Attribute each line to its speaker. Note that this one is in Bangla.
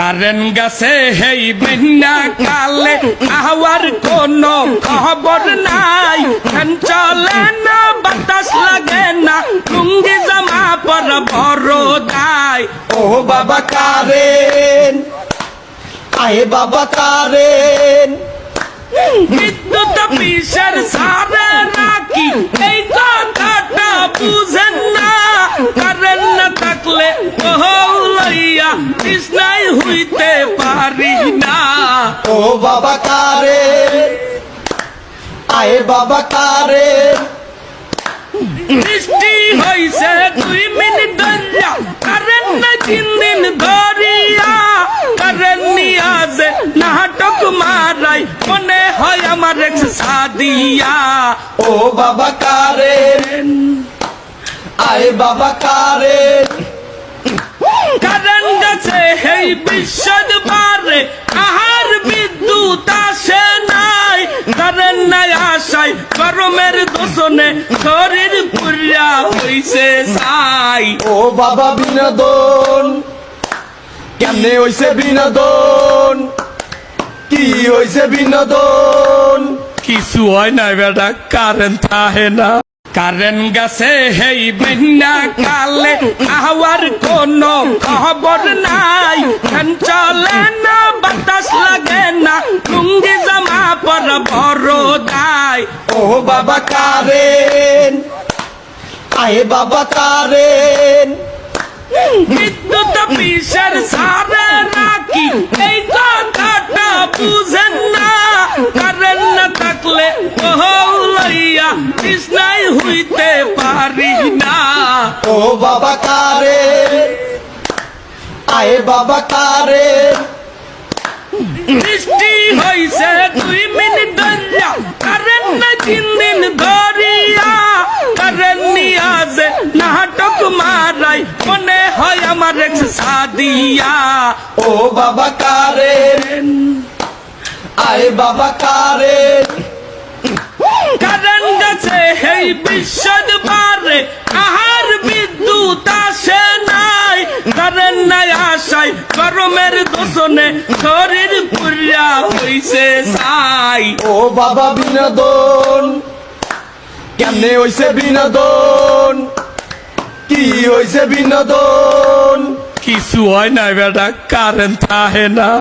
Speaker 1: কারেন্ট গাছে হেই বেন্না কালে আহওয়ার কোন খবর নাই। ফ্যান চলে না বাতাস লাগে না লুঙ্গি জামা পর বড় দায়
Speaker 2: ও বাবা কারেন আয়ে বাবা কারেন।
Speaker 1: বিদ্যুৎ পিসের সারে নাকি এই কথাটা বুঝেন না। কারেন্ট না থাকলে লইয়া হইতে পারি না।
Speaker 2: ও বাবা কারেন আয়ে বাবা কারেন
Speaker 1: বৃষ্টি হইছে দুই মিনিট ধরিয়া। কারেন্ট না তিন দিন ধরিয়া। কারেন্ট নিয়া যে নাটক মারাই। মনে হয় আমার এক্স সাদিয়া।
Speaker 2: ও বাবা কারেন আয়ে বাবা কারে।
Speaker 1: কারেন গেছে এই বিশ্বদ পারে আহার বিদ্যুৎ আসে নাই। কারেন্ট নাই আসাই গরমের দোষণে শরীর পুরিয়া হইছে সাই
Speaker 2: ও বাবা বিনোদন কেমনে হইছে বিনোদন? কি হইছে বিনোদন?
Speaker 1: কিছু হয় না বেটা কারেন্ট থাহে না। কারেন্ট গাছে হেই বেন্না কালে আহওয়ার কোন খবর নাই। ফ্যান চলে না বাতাস লাগে না লুঙ্গি জামা পর বড় দায়
Speaker 2: ও বাবা কারেন আয়ে বাবা কারেন।
Speaker 1: বিদ্যুৎ পিসের সারে কৃষ্ণাই হইতে পারি না।
Speaker 2: ও বাবা কারেন আয়ে বাবা কারেন
Speaker 1: বৃষ্টি হইছে দুই মিনিট ধরিয়া। কারেন্ট না তিন দিন ধরিয়া। কারেন্ট নিয়া যে নাটক মারাই। মনে হয় আমার এক্স সাদিয়া।
Speaker 2: ও বাবা কারেন আয়ে বাবা
Speaker 1: কারেন্ট এই বিশ্বদ পারে আহার বিদ্যুৎ আসে নাই কারেন্ট নাই আসাই গরমের দোষণে শরীর পুরিয়া হইছে সাই
Speaker 2: ও বাবা বিনোদন কেমনে হইছে বিনোদন? কি হইছে বিনোদন?
Speaker 1: কিছু হয় না বেটা কারেন্ট থাহে না।